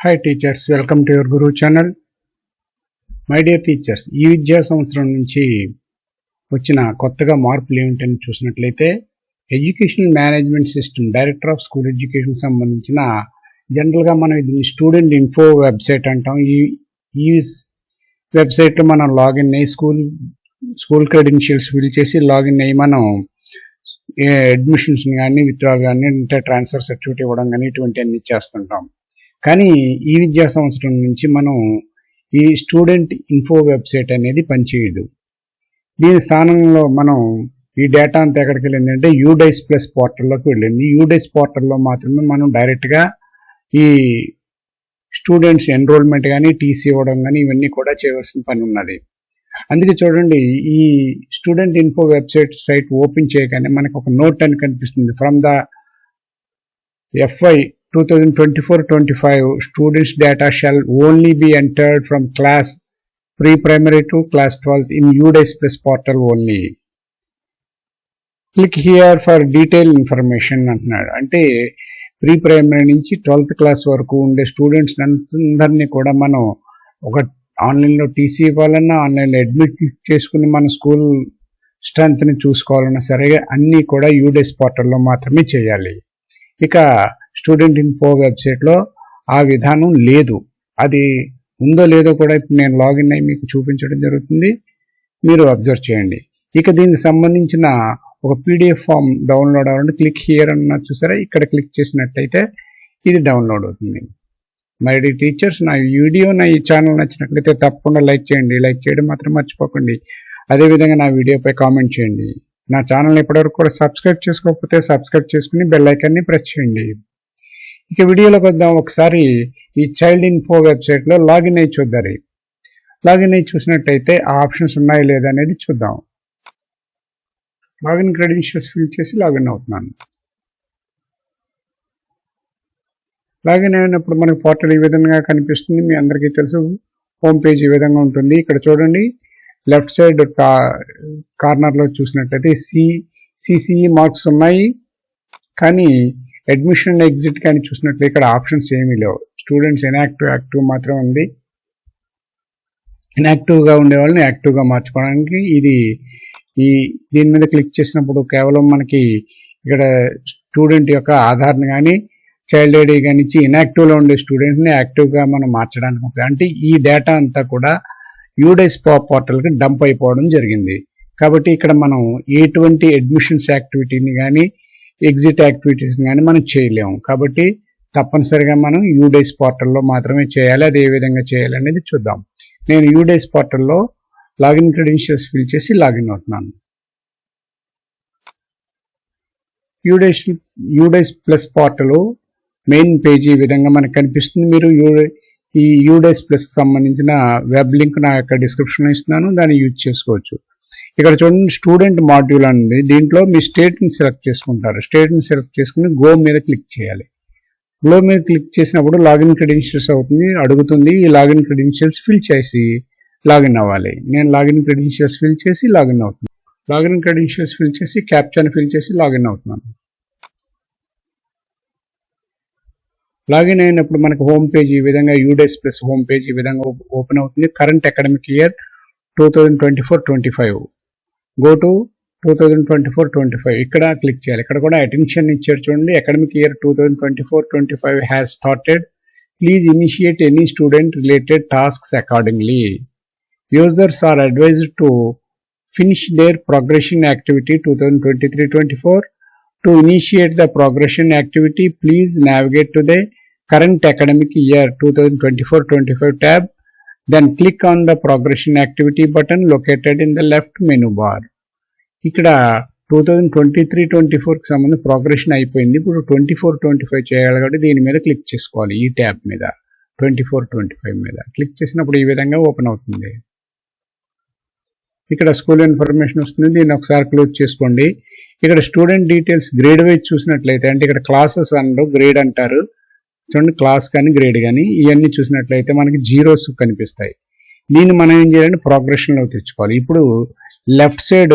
Hi teachers welcome to your Guru channel my dear teachers ఈ విద్యా సంవత్సరం నుంచి వచ్చిన కొత్తగా మార్పులు ఏమిటని చూసినట్లయితే educational management system director of school education సంబంధించిన జనరల్గా మనం ఇది స్టూడెంట్ ఇన్ఫో వెబ్సైట్ అంటాం. ఈ ఈ వెబ్సైట్లో మనం లాగిన్ అయ్యి స్కూల్ స్కూల్ క్రెడెన్షియల్స్ ఫిల్ చేసి లాగిన్ అయ్యి మనం అడ్మిషన్స్ కానీ విత్డ్రాల్ కానీ అంటే ట్రాన్స్ఫర్ సర్టిఫికేట్ ఇవ్వడం కానీ ఇటువంటి అన్ని చేస్తుంటాం. కానీ ఈ విద్యా సంవత్సరం నుంచి మనం ఈ స్టూడెంట్ ఇన్ఫో వెబ్సైట్ అనేది పనిచేయదు. దీని స్థానంలో మనం ఈ డేటా అంతా ఎక్కడికి వెళ్ళిందంటే యూడైస్ ప్లస్ పోర్టల్లోకి వెళ్ళింది. యూడైస్ పోర్టల్లో మాత్రమే మనం డైరెక్ట్గా ఈ స్టూడెంట్స్ ఎన్రోల్మెంట్ కానీ టీసీ ఇవ్వడం కానీ ఇవన్నీ కూడా చేయవలసిన పని ఉన్నది. అందుకే చూడండి ఈ student info website site open చేయగానే మనకు ఒక నోట్ అని కనిపిస్తుంది. From the FI two thousand twenty four twenty five students data shall only be entered from class pre primary to class only. In UDISE plus portal only click here for detail information అంటున్నాడు అంటే pre primary నుంచి twelfth class వరకు ఉండే students అందరినీ కూడా మనం ఒక ఆన్లైన్లో టీసీ ఇవ్వాలన్నా ఆన్లైన్లో అడ్మిట్ చేసుకుని మన స్కూల్ స్ట్రెంత్ని చూసుకోవాలన్నా సరే అన్నీ కూడా యూడెస్ పోర్టల్లో మాత్రమే చేయాలి ఇక స్టూడెంట్ ఇన్ఫో వెబ్సైట్లో ఆ విధానం లేదు. అది ఉందో లేదో కూడా ఇప్పుడు నేను లాగిన్ అయ్యి మీకు చూపించడం జరుగుతుంది. మీరు అబ్జర్వ్ చేయండి. ఇక దీనికి సంబంధించిన ఒక పీడిఎఫ్ ఫామ్ డౌన్లోడ్ అవ్వాలంటే క్లిక్ హియర్ అన్న చూసారా? ఇక్కడ క్లిక్ చేసినట్టయితే ఇది డౌన్లోడ్ అవుతుంది. మరి టీచర్స్ నా వీడియో నా ఈ ఛానల్ నచ్చినట్లయితే తప్పకుండా లైక్ చేయండి. లైక్ చేయడం మాత్రం మర్చిపోకండి. అదేవిధంగా నా వీడియోపై కామెంట్ చేయండి. నా ఛానల్ ఇప్పటివరకు కూడా సబ్స్క్రైబ్ చేసుకోకపోతే సబ్స్క్రైబ్ చేసుకుని బెల్ ఐకాన్ని ప్రెస్ చేయండి. ఇక వీడియోలోకి వద్దాం ఒకసారి ఈ చైల్డ్ ఇన్ఫో వెబ్సైట్లో లాగిన్ అయి చూద్దారు. లాగిన్ అయి చూసినట్టయితే ఆ ఆప్షన్స్ ఉన్నాయా లేదా అనేది చూద్దాం. లాగిన్ క్రెడెన్షియల్స్ ఫిల్ చేసి లాగిన్ అవుతున్నాను. లాగిన్ అయినప్పుడు మనకి పోర్టల్ ఈ విధంగా కనిపిస్తుంది. మీ అందరికీ తెలుసు హోమ్ పేజ్ ఈ విధంగా ఉంటుంది. ఇక్కడ చూడండి లెఫ్ట్ సైడ్ కార్నర్లో చూసినట్టయితే సి సిసిఈ మార్క్స్ ఉన్నాయి. కానీ అడ్మిషన్ ఎగ్జిట్ కానీ చూసినట్లయితే ఇక్కడ ఆప్షన్స్ ఏమీ లేవు. స్టూడెంట్స్ ఇన్యాక్టివ్ యాక్టివ్ మాత్రం ఉంది. ఇన్యాక్టివ్గా ఉండే వాళ్ళని యాక్టివ్గా మార్చుకోవడానికి ఇది ఈ దీని మీద క్లిక్ చేసినప్పుడు కేవలం మనకి ఇక్కడ స్టూడెంట్ యొక్క ఆధార్ని కానీ చైల్డ్ ఐడి కానీ ఇచ్చి ఇన్యాక్టివ్లో ఉండే స్టూడెంట్ని యాక్టివ్గా మనం మార్చడానికి అంటే ఈ డేటా అంతా కూడా యూడైస్ పోర్టల్కి డంప్ అయిపోవడం జరిగింది. కాబట్టి ఇక్కడ మనం ఎటువంటి అడ్మిషన్స్ యాక్టివిటీని కానీ ఎగ్జిట్ యాక్టివిటీస్ని కానీ మనం చేయలేము. కాబట్టి తప్పనిసరిగా మనం యూడైస్ పోర్టల్లో మాత్రమే చేయాలి. అది ఏ విధంగా చేయాలి అనేది చూద్దాం. నేను యూడైస్ పోర్టల్లో లాగిన్ క్రెడెన్షియల్స్ ఫిల్ చేసి లాగిన్ అవుతున్నాను. UDISE UDISE plus portal main page ఈ విధంగా మనకు కనిపిస్తుంది. మీరు ఈ యూడైస్ ప్లస్ సంబంధించిన వెబ్ లింక్ నా యొక్క డిస్క్రిప్షన్లో ఇస్తున్నాను. దాన్ని యూజ్ చేసుకోవచ్చు. ఇక్కడ చూడండి స్టూడెంట్ మాడ్యూల్ అనేది దీంట్లో మీ స్టేట్ని సెలెక్ట్ చేసుకుంటారు. స్టేట్ని సెలెక్ట్ చేసుకుని గో మీద క్లిక్ చేయాలి. గో మీద క్లిక్ చేసినప్పుడు లాగిన్ క్రెడెన్షియల్స్ అవుతుంది అడుగుతుంది. ఈ లాగిన్ క్రెడెన్షియల్స్ ఫిల్ చేసి లాగిన్ అవ్వాలి. నేను లాగిన్ క్రెడెన్షియల్స్ ఫిల్ చేసి లాగిన్ అవుతున్నాను. లాగిన్ క్రెడెన్షియల్స్ ఫిల్ చేసి క్యాప్చాని ఫిల్ చేసి లాగిన్ అవుతున్నాను. లాగిన్ అయినప్పుడు మనకు హోమ్ పేజ్ ఈ విధంగా యూడేస్ ప్లస్ హోమ్ పేజ్ ఈ విధంగా ఓపెన్ అవుతుంది. Current academic year two thousand twenty four twenty five go to two thousand twenty four twenty five ఇక్కడ క్లిక్ చేయాలి. ఇక్కడ కూడా అటెన్షన్ ఇచ్చారు చూడండి. Academic year two thousand twenty four twenty five has started please initiate any student related tasks accordingly users are advised to finish their progression activity 2023-24 to initiate the progression activity please navigate to the current academic year 2024-25 tab. Then click on the progression activity button located in the left menu bar. ఇక్కడ two thousand twenty three twenty ఫోర్కి సంబంధించి progression అయిపోయింది. ఇప్పుడు twenty four twenty five చేయాలి కాబట్టి దీని మీద click చేసుకోవాలి ఈ ట్యాబ్ మీద. ట్వంటీ ఫోర్ ట్వంటీ ఫైవ్ మీద. క్లిక్ చేసినప్పుడు ఈ విధంగా ఓపెన్ అవుతుంది. ఇక్కడ స్కూల్ ఇన్ఫర్మేషన్ వస్తుంది. దీన్ని ఒకసారి క్లోజ్ చేసుకోండి. ఇక్కడ స్టూడెంట్ డీటెయిల్స్ గ్రేడ్ వైజ్ చూసినట్లయితే అంటే ఇక్కడ క్లాసెస్ అంటారు గ్రేడ్ అంటారు. చూడండి క్లాస్ కానీ గ్రేడ్ కానీ ఇవన్నీ చూసినట్లయితే మనకి జీరోస్ కనిపిస్తాయి. దీన్ని మనం ఏం చేయాలంటే ప్రోగ్రెషన్లో తెచ్చుకోవాలి. ఇప్పుడు లెఫ్ట్ సైడ్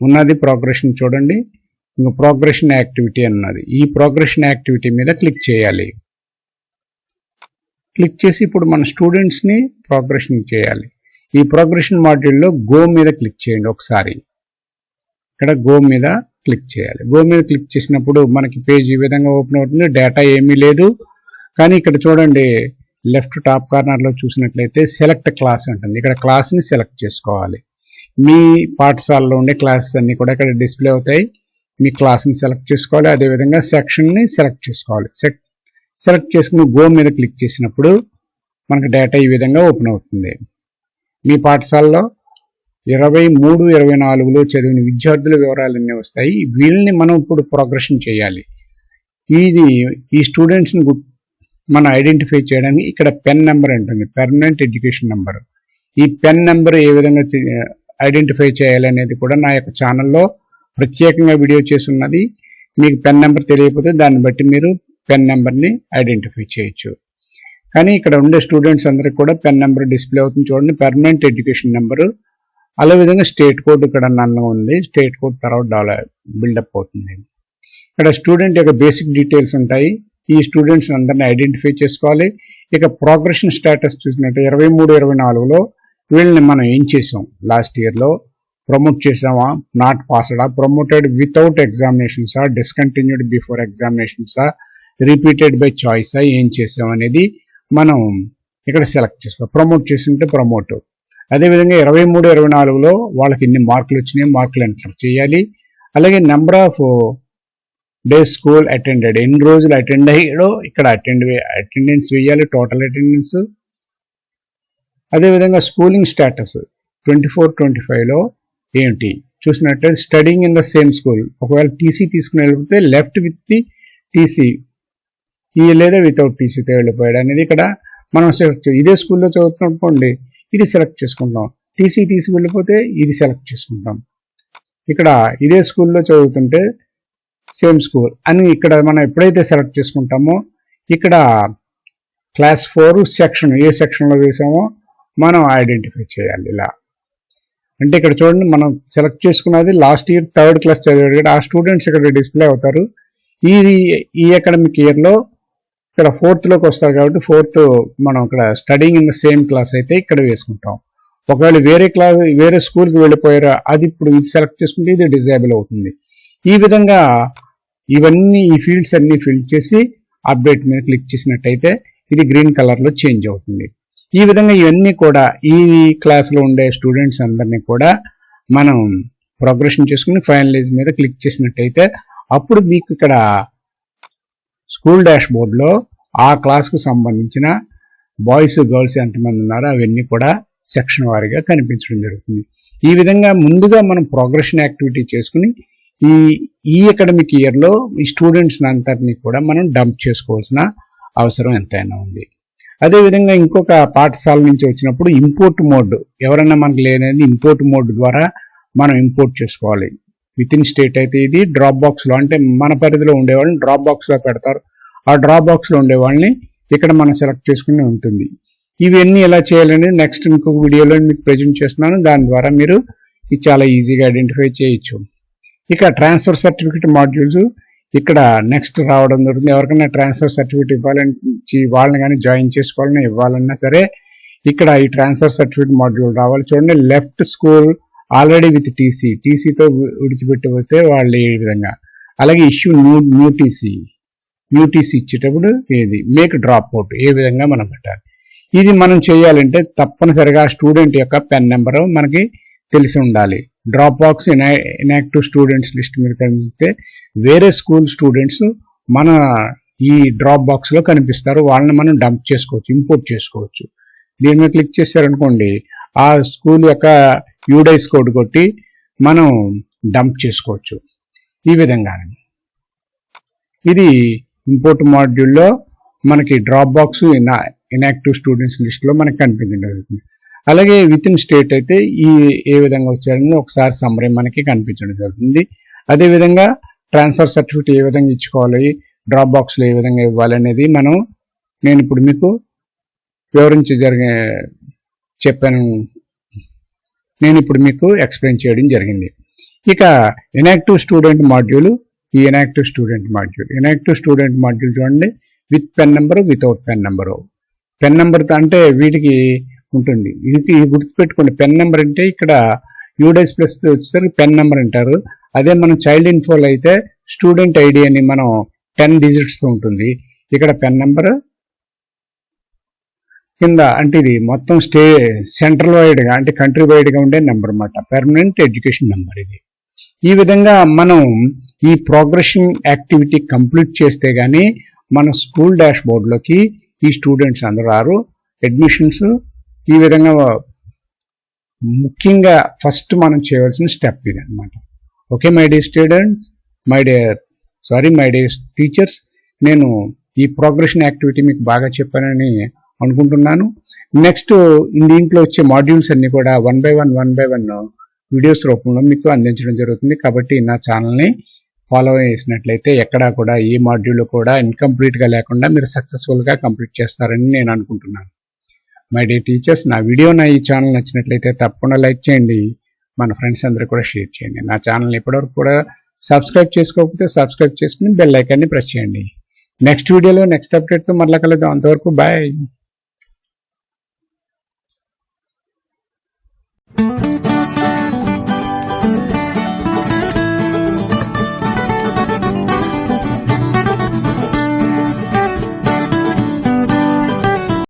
ఉన్నది ప్రోగ్రెషన్ చూడండి. ఇంకా ప్రోగ్రెషన్ యాక్టివిటీ అన్నది ఈ ప్రోగ్రెషన్ యాక్టివిటీ మీద క్లిక్ చేయాలి. క్లిక్ చేసి ఇప్పుడు మన స్టూడెంట్స్ని ప్రోగ్రెషన్ చేయాలి. ఈ ప్రోగ్రెషన్ మాడ్యూల్లో గో మీద క్లిక్ చేయండి ఒకసారి. ఇక్కడ గో మీద క్లిక్ చేయాలి. గో మీద క్లిక్ చేసినప్పుడు మనకి పేజ్ ఈ విధంగా ఓపెన్ అవుతుంది. డేటా ఏమీ లేదు. కానీ ఇక్కడ చూడండి లెఫ్ట్ టాప్ కార్నర్లో చూసినట్లయితే సెలెక్ట్ క్లాస్ ఉంటుంది ఇక్కడ క్లాస్ని సెలెక్ట్ చేసుకోవాలి. మీ పాఠశాలలో ఉండే క్లాసెస్ అన్నీ కూడా ఇక్కడ డిస్ప్లే అవుతాయి. మీ క్లాస్ని సెలెక్ట్ చేసుకోవాలి. అదేవిధంగా సెక్షన్ని సెలెక్ట్ చేసుకోవాలి. సెలెక్ట్ చేసుకుని గో మీద క్లిక్ చేసినప్పుడు మనకు డేటా ఈ విధంగా ఓపెన్ అవుతుంది. మీ పాఠశాలలో ఇరవై మూడు ఇరవై నాలుగులో చదివిన విద్యార్థుల వివరాలన్నీ వస్తాయి. వీళ్ళని మనం ఇప్పుడు ప్రోగ్రెషన్ చేయాలి. ఇది ఈ స్టూడెంట్స్ని మనం ఐడెంటిఫై చేయడానికి ఇక్కడ పెన్ నెంబర్ ఉంటుంది పర్మనెంట్ ఎడ్యుకేషన్ నెంబర్ ఈ పెన్ నెంబర్ ఏ విధంగా ఐడెంటిఫై చేయాలనేది కూడా నా యొక్క ఛానల్లో ప్రత్యేకంగా వీడియో చేసి ఉన్నది మీకు పెన్ నెంబర్ తెలియకపోతే దాన్ని బట్టి మీరు పెన్ నెంబర్ని ఐడెంటిఫై చేయొచ్చు. కానీ ఇక్కడ ఉండే స్టూడెంట్స్ అందరికీ కూడా పెన్ నెంబర్ డిస్ప్లే అవుతుంది. చూడండి పర్మనెంట్ ఎడ్యుకేషన్ నెంబరు అదే విధంగా స్టేట్ కోడ్ ఇక్కడ నన్ను ఉంది. స్టేట్ కోడ్ తర్వాత డెవలప్ బిల్డప్ అవుతుంది. ఇక్కడ స్టూడెంట్ యొక్క బేసిక్ డీటెయిల్స్ ఉంటాయి. ఈ స్టూడెంట్స్ అందరిని ఐడెంటిఫై చేసుకోవాలి. ఇక ప్రోగ్రెషన్ స్టేటస్ చూసినట్టు ఇరవై మూడు ఇరవై నాలుగులో వీళ్ళని మనం ఏం చేసాం? లాస్ట్ ఇయర్లో ప్రమోట్ చేసామా? నాట్ పాస్డా ప్రమోటెడ్ వితౌట్ ఎగ్జామినేషన్సా డిస్కంటిన్యూడ్ బిఫోర్ ఎగ్జామినేషన్సా రిపీటెడ్ బై చాయిసా ఏం చేసాం అనేది మనం ఇక్కడ సెలెక్ట్ చేసుకోవాలి ప్రమోట్ చేస్తుంటే ప్రమోట్ అదేవిధంగా ఇరవై మూడు ఇరవై నాలుగులో వాళ్ళకి ఎన్ని మార్కులు వచ్చినాయి మార్కులు ఎంటర్ చేయాలి. అలాగే number of day school attended ఎన్ని రోజులు అటెండ్ అయ్యాడో ఇక్కడ అటెండ్ అటెండెన్స్ వేయాలి టోటల్ అటెండెన్స్ అదేవిధంగా schooling status twenty four twenty ఫైవ్లో ఏంటి? చూసినట్టయితే studying in the same school ఒకవేళ టీసీ తీసుకుని వెళ్ళిపోతే లెఫ్ట్ విత్ ది టీసీ ఈ లేదా వితౌట్ టీసీతో వెళ్ళిపోయాడు అనేది ఇక్కడ మనం ఇదే స్కూల్లో చదువుతున్నప్పుడు ఇది సెలెక్ట్ చేసుకుంటాం. టీసీ తీసి వెళ్ళిపోతే ఇది సెలెక్ట్ చేసుకుంటాం. ఇక్కడ ఇదే స్కూల్లో చదువుతుంటే సేమ్ స్కూల్ అని ఇక్కడ మనం ఎప్పుడైతే సెలెక్ట్ చేసుకుంటామో ఇక్కడ క్లాస్ ఫోర్ సెక్షన్ ఏ సెక్షన్లో వేసామో మనం ఐడెంటిఫై చేయాలి ఇలా. అంటే ఇక్కడ చూడండి మనం సెలెక్ట్ చేసుకున్నది లాస్ట్ ఇయర్ థర్డ్ క్లాస్ చదివాడు ఆ స్టూడెంట్స్ ఇక్కడ డిస్ప్లే అవుతారు. ఈ ఈ అకాడమిక్ ఇయర్లో ఇక్కడ ఫోర్త్లోకి వస్తారు కాబట్టి ఫోర్త్ మనం ఇక్కడ studying in the same class అయితే ఇక్కడ వేసుకుంటాం. ఒకవేళ వేరే క్లాస్ వేరే స్కూల్కి వెళ్ళిపోయారా అది ఇప్పుడు ఇది సెలెక్ట్ చేసుకుంటే ఇది డిజేబుల్ అవుతుంది. ఈ విధంగా ఇవన్నీ ఈ ఫీల్డ్స్ అన్ని ఫిల్ చేసి అప్డేట్ మీద క్లిక్ చేసినట్టయితే ఇది గ్రీన్ కలర్లో చేంజ్ అవుతుంది. ఈ విధంగా ఇవన్నీ కూడా ఈ క్లాస్లో ఉండే స్టూడెంట్స్ అందరినీ కూడా మనం ప్రోగ్రెషన్ చేసుకుని ఫైనలైజ్ మీద క్లిక్ చేసినట్టయితే అప్పుడు మీకు ఇక్కడ స్కూల్ డాష్ బోర్డ్లో ఆ క్లాస్కు సంబంధించిన బాయ్స్ గర్ల్స్ ఎంతమంది ఉన్నారో అవన్నీ కూడా సెక్షన్ వారీగా కనిపించడం జరుగుతుంది. ఈ విధంగా ముందుగా మనం ప్రోగ్రెషన్ యాక్టివిటీ చేసుకుని ఈ ఈ అకాడమిక్ ఇయర్లో ఈ స్టూడెంట్స్ అంతటినీ కూడా మనం డంప్ చేసుకోవాల్సిన అవసరం ఎంతైనా ఉంది. అదేవిధంగా ఇంకొక పాఠశాల నుంచి వచ్చినప్పుడు ఇంపోర్ట్ మోడ్ ఎవరైనా మనకి లేనది ఇంపోర్ట్ మోడ్ ద్వారా మనం ఇంపోర్ట్ చేసుకోవాలి. విత్ ఇన్ స్టేట్ అయితే ఇది డ్రాప్ బాక్స్లో అంటే మన పరిధిలో ఉండేవాళ్ళని డ్రాప్ బాక్స్లో పెడతారు. ఆ డ్రా బాక్స్లో ఉండే వాళ్ళని ఇక్కడ మనం సెలెక్ట్ చేసుకుని ఉంటుంది. ఇవన్నీ ఎలా చేయాలనేది నెక్స్ట్ ఇంకొక వీడియోలో మీకు ప్రజెంట్ చేస్తున్నాను. దాని ద్వారా మీరు ఇది చాలా ఈజీగా ఐడెంటిఫై చేయొచ్చు. ఇక ట్రాన్స్ఫర్ సర్టిఫికేట్ మాడ్యూల్స్. ఇక్కడ నెక్స్ట్ రావడం జరుగుతుంది. ఎవరికైనా ట్రాన్స్ఫర్ సర్టిఫికేట్ ఇవ్వాలని వాళ్ళని కానీ జాయిన్ చేసుకోవాలని ఇవ్వాలన్నా సరే ఇక్కడ ఈ ట్రాన్స్ఫర్ సర్టిఫికేట్ మాడ్యూల్ రావాలి. చూడండి left school already with TC. టీసీతో విడిచిపెట్టబోతే వాళ్ళు ఈ విధంగా? అలాగే issue new new TC. UTC ఇచ్చేటప్పుడు ఏది? మేక్ డ్రాప్ అవుట్ ఏ విధంగా మనం పెట్టాలి. ఇది మనం చేయాలంటే తప్పనిసరిగా స్టూడెంట్ యొక్క పెన్ నెంబర్ మనకి తెలిసి ఉండాలి. Drop box inactive students list మీద కనిపిస్తే వేరే స్కూల్ స్టూడెంట్స్ మన ఈ డ్రాప్ బాక్స్లో కనిపిస్తారు. వాళ్ళని మనం డంప్ చేసుకోవచ్చు ఇంపోర్ట్ చేసుకోవచ్చు. దీని మీద క్లిక్ చేశారనుకోండి ఆ స్కూల్ యొక్క యూడైస్ కోడ్ కొట్టి మనం డంప్ చేసుకోవచ్చు. ఈ విధంగా ఇది ఇంపోర్ట్ మాడ్యూల్లో మనకి డ్రాప్ బాక్స్ ఇన్యాక్టివ్ స్టూడెంట్స్ లిస్ట్లో మనకి కనిపించడం జరుగుతుంది. అలాగే విత్ ఇన్ స్టేట్ అయితే ఈ ఏ విధంగా వచ్చారని ఒకసారి సమ్మరీ మనకి కనిపించడం జరుగుతుంది. అదేవిధంగా ట్రాన్స్ఫర్ సర్టిఫికేట్ ఏ విధంగా ఇచ్చుకోవాలి డ్రాప్ బాక్స్లో ఏ విధంగా ఇవ్వాలి అనేది మనం నేను ఇప్పుడు మీకు వివరించి జరిగే చెప్పాను నేను ఇప్పుడు మీకు ఎక్స్ప్లెయిన్ చేయడం జరిగింది. ఇక ఇనాక్టివ్ స్టూడెంట్ మాడ్యూల్ ఈ inactive student module inactive student module చూడండి. With PEN number without PEN number PEN number అంటే వీటికి ఉంటుంది. ఇది గుర్తుపెట్టుకోండి. పెన్ నెంబర్ అంటే ఇక్కడ యూడైస్ ప్లస్ వచ్చేసరికి పెన్ నెంబర్ అంటారు. అదే మనం చైల్డ్ ఇన్ఫోలో అయితే స్టూడెంట్ ఐడి అని మనం టెన్ డిజిట్స్తో ఉంటుంది. ఇక్కడ పెన్ నెంబర్ కింద అంటే ఇది మొత్తం స్టే సెంట్రల్ వైడ్గా అంటే కంట్రీ వైడ్గా ఉండే నెంబర్ అన్నమాట. పర్మనెంట్ ఎడ్యుకేషన్ నెంబర్ ఇది. ఈ విధంగా మనం ఈ ప్రోగ్రెషన్ యాక్టివిటీ కంప్లీట్ చేస్తే కానీ మన స్కూల్ డాష్ బోర్డులోకి ఈ స్టూడెంట్స్ అందరూ రారు. అడ్మిషన్స్ ఈ విధంగా ముఖ్యంగా ఫస్ట్ మనం చేయవలసిన స్టెప్ ఇది అనమాట okay my dear students my day sorry my dear teachers నేను ఈ ప్రోగ్రెషన్ యాక్టివిటీ మీకు బాగా చెప్పానని అనుకుంటున్నాను. నెక్స్ట్ దీంట్లో వచ్చే మాడ్యూల్స్ అన్ని కూడా one by one one by one videos రూపంలో మీకు అందించడం జరుగుతుంది. కాబట్టి నా ఛానల్ని ఫాలో చేసినట్లయితే ఎక్కడా కూడా ఏ మాడ్యూల్ కూడా ఇన్కంప్లీట్గా లేకుండా మీరు సక్సెస్ఫుల్గా కంప్లీట్ చేస్తారని నేను అనుకుంటున్నాను. మై డే టీచర్స్ నా వీడియో నా ఈ ఛానల్ నచ్చినట్లయితే తప్పకుండా లైక్ చేయండి. మన ఫ్రెండ్స్ అందరూ కూడా షేర్ చేయండి. నా ఛానల్ ఇప్పటివరకు కూడా సబ్స్క్రైబ్ చేసుకోకపోతే సబ్స్క్రైబ్ చేసుకుని బెల్ ఐకాన్ని ప్రెస్ చేయండి. నెక్స్ట్ వీడియోలో నెక్స్ట్ అప్డేట్తో మరలా కలుద్దాం. అంతవరకు బాయ్